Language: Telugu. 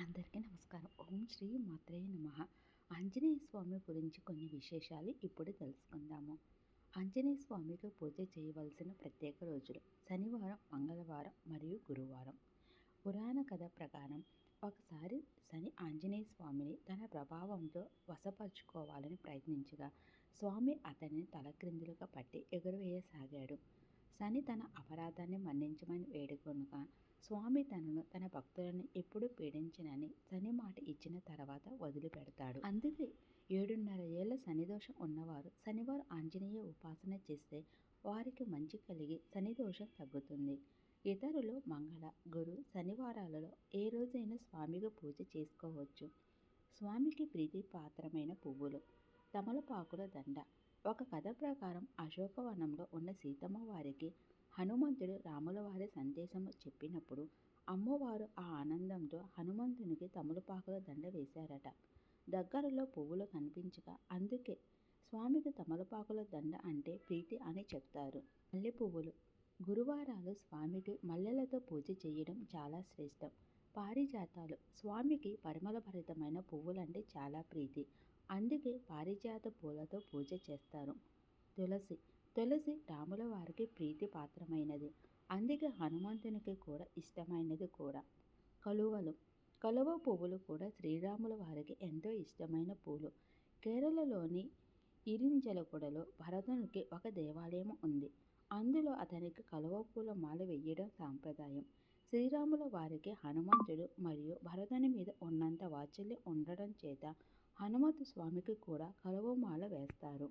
అందరికీ నమస్కారం. ఓం శ్రీ మాత్రేయ నమ. ఆంజనేయ స్వామి గురించి కొన్ని విశేషాలు ఇప్పుడు తెలుసుకుందాము. ఆంజనేయ స్వామికి పూజ చేయవలసిన ప్రత్యేక రోజులు శనివారం మంగళవారం మరియు గురువారం. పురాణ కథ ప్రకారం ఒకసారి శని ఆంజనేయ స్వామిని తన ప్రభావంతో వశపరుచుకోవాలని ప్రయత్నించగా స్వామి అతనిని తలక్రిందులుగా పట్టి ఎగురవేయసాగాడు. శని తన అపరాధాన్ని మన్నించమని వేడుకొనగా స్వామి తనను తన భక్తులను ఎప్పుడూ పీడించనని శని మాట ఇచ్చిన తర్వాత వదిలిపెడతాడు. అందుకే ఏడున్నర ఏళ్ళ శనిదోషం ఉన్నవారు శనివారం ఆంజనేయ ఉపాసన చేస్తే వారికి మంచి కలిగి శనిదోషం తగ్గుతుంది. ఇతరులు మంగళ గురు శనివారాలలో ఏ రోజైనా స్వామికి పూజ చేసుకోవచ్చు. స్వామికి ప్రీతి పాత్రమైన పువ్వులు తమలపాకుల దండ ఒక కథ ప్రకారం అశోకవనంలో ఉన్న సీతమ్మ వారికి హనుమంతుడు రాముల వారి సందేశము చెప్పినప్పుడు అమ్మవారు ఆ ఆనందంతో హనుమంతునికి తమలపాకుల దండ వేశారట. దగ్గరలో పువ్వులు కనిపించక అందుకే స్వామికి తమలపాకుల దండ అంటే ప్రీతి అని చెప్తారు. మల్లె పువ్వులు. గురువారాలు స్వామికి మల్లెలతో పూజ చేయడం చాలా శ్రేష్టం. పారిజాతాలు. స్వామికి పరిమళభరితమైన పువ్వులంటే చాలా ప్రీతి. అందుకే పారిజాత పూలతో పూజ చేస్తారు. తులసి. తులసి రాముల వారికి ప్రీతి పాత్రమైనది. అందుకే హనుమంతునికి కూడా ఇష్టమైనది కూడా. కలువలు. కలువ పువ్వులు కూడా శ్రీరాముల వారికి ఎంతో ఇష్టమైన పూలు. కేరళలోని ఇరింజలగూడలో భరతునికి ఒక దేవాలయం ఉంది. అందులో అతనికి కలువ పూల మాల వేయడం సాంప్రదాయం. శ్రీరాముల వారికి హనుమంతుడు మరియు భరతుని మీద ఉన్నంత వాత్సల్యం ఉండడం చేత హనుమంతు స్వామికి కూడా కలువమాల వేస్తారు.